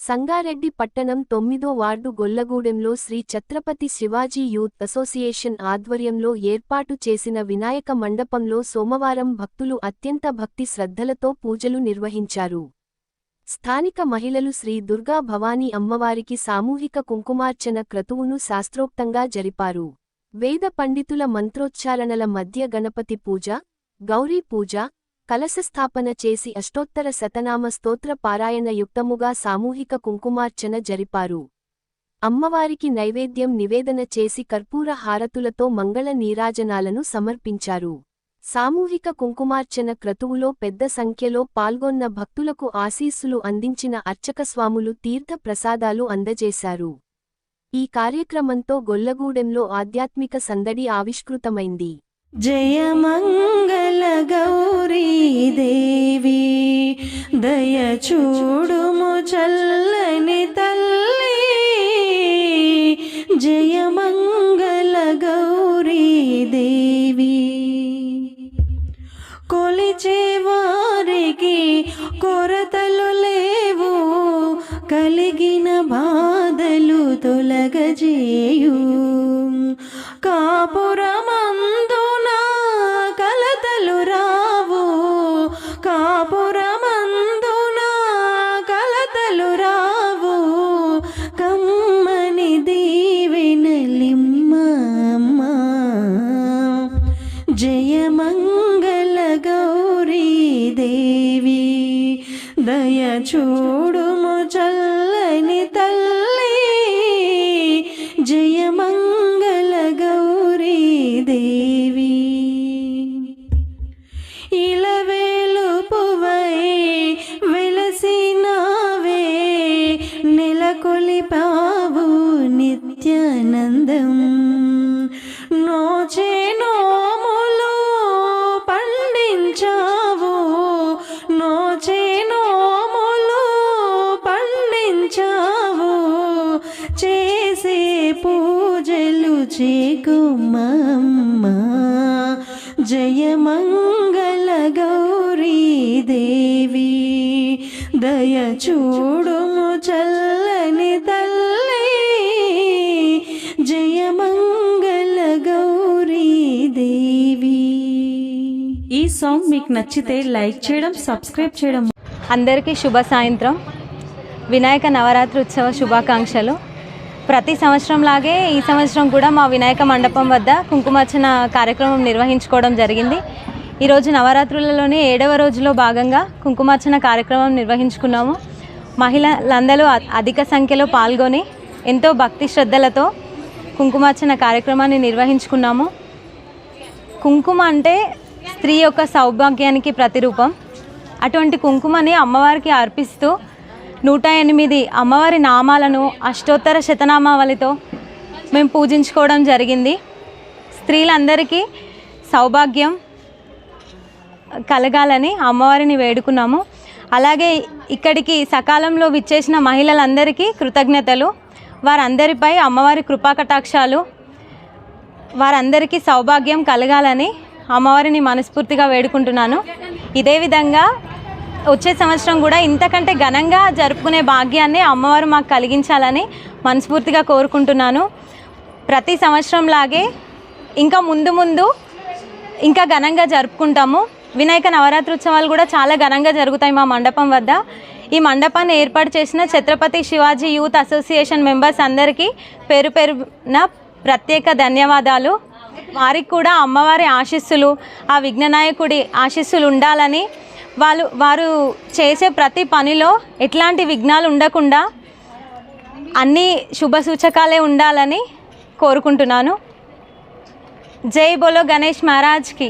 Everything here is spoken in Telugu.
సంగారెడ్డి పట్టణం తొమ్మిదో వార్డు గొల్లగూడెంలో శ్రీ ఛత్రపతి శివాజీ యూత్ అసోసియేషన్ ఆధ్వర్యంలో ఏర్పాటు చేసిన వినాయక మండపంలో సోమవారం భక్తులు అత్యంత భక్తి శ్రద్ధలతో పూజలు నిర్వహించారు. స్థానిక మహిళలు శ్రీ దుర్గా భవానీ అమ్మవారికి సామూహిక కుంకుమార్చన క్రతువును శాస్త్రోక్తంగా జరిపారు. వేద పండితుల మంత్రోచ్చారణల మధ్య గణపతి పూజ గౌరీ పూజ కలశస్థాపన చేసి అష్టోత్తర శతనామ స్తోత్ర పారాయణ యుక్తముగా సామూహిక కుంకుమార్చన జరిపారు. అమ్మవారికి నైవేద్యం నివేదన చేసి కర్పూర హారతులతో మంగళ నీరాజనాలను సమర్పించారు. సామూహిక కుంకుమార్చన క్రతువులో పెద్ద సంఖ్యలో పాల్గొన్న భక్తులకు ఆశీస్సులు అందించిన అర్చకస్వాములు తీర్థ ప్రసాదాలు అందజేశారు. ఈ కార్యక్రమంతో గొల్లగూడెంలో ఆధ్యాత్మిక సందడి ఆవిష్కృతమైంది. జయ మంగళ గౌరీ దేవి దయ చూడుము చల్లని తల్లి. జయ మంగళ గౌరీ దేవి కొలిచే వారికి కొరతలు లేవు. కలిగిన బాధలు తొలగజేయు. కాపురమా దేవి దయ చూడుము చల్లని తల్లి. జయమంగళ గౌరీ దేవి. ఇలవేలు పువై వెలసినావే నెలకొలిపావు నిత్యానందం. నోచే నో చేకుమమ్మ జయ మంగళ గౌరీ దేవి దయ చూడుము చల్లని తల్లి. జయ మంగళ గౌరీ దేవి. ఈ సాంగ్ మీకు నచ్చితే లైక్ చేయడం సబ్స్క్రైబ్ చేయడం. అందరికీ శుభ సాయంత్రం. వినాయక నవరాత్రి ఉత్సవ శుభాకాంక్షలు. ప్రతి సంవత్సరం లాగే ఈ సంవత్సరం కూడా మా వినాయక మండపం వద్ద కుంకుమార్చన కార్యక్రమం నిర్వహించుకోవడం జరిగింది. ఈరోజు నవరాత్రులలోనే ఏడవ రోజులో భాగంగా కుంకుమార్చన కార్యక్రమం నిర్వహించుకున్నాము. మహిళలందరూ అ- అధిక సంఖ్యలో పాల్గొని ఎంతో భక్తి శ్రద్ధలతో కుంకుమార్చన కార్యక్రమాన్ని నిర్వహించుకున్నాము. కుంకుమ అంటే స్త్రీ యొక్క సౌభాగ్యానికి ప్రతిరూపం. అటువంటి కుంకుమని అమ్మవారికి అర్పిస్తూ నూట ఎనిమిది అమ్మవారి నామాలను అష్టోత్తర శతనామావళితో మేము పూజించుకోవడం జరిగింది. స్త్రీలందరికీ సౌభాగ్యం కలగాలని అమ్మవారిని వేడుకున్నాము. అలాగే ఇక్కడికి సకాలంలో విచ్చేసిన మహిళలందరికీ కృతజ్ఞతలు. వారందరిపై అమ్మవారి కృపాకటాక్షాలు వారందరికీ సౌభాగ్యం కలగాలని అమ్మవారిని మనస్ఫూర్తిగా వేడుకుంటున్నాను. ఇదే విధంగా వచ్చే సంవత్సరం కూడా ఇంతకంటే ఘనంగా జరుపుకునే భాగ్యాన్ని అమ్మవారు మాకు కలిగించాలని మనస్ఫూర్తిగా కోరుకుంటున్నాను. ప్రతి సంవత్సరం లాగే ఇంకా ముందు ముందు ఇంకా ఘనంగా జరుపుకుంటాము. వినాయక నవరాత్రి ఉత్సవాలు కూడా చాలా ఘనంగా జరుగుతాయి మా మండపం వద్ద. ఈ మండపాన్ని ఏర్పాటు చేసిన Chhatrapati Shivaji youth association members అందరికీ పేరు పేరున ప్రత్యేక ధన్యవాదాలు. వారికి కూడా అమ్మవారి ఆశీస్సులు ఆ విఘ్ననాయకుడి ఆశీస్సులు ఉండాలని వాళ్ళు వారు చేసే ప్రతి పనిలో ఎట్లాంటి విఘ్నాలు ఉండకుండా అన్ని శుభ సూచకాలే ఉండాలని కోరుకుంటున్నాను. జై బోలో గణేష్ మహారాజ్కి.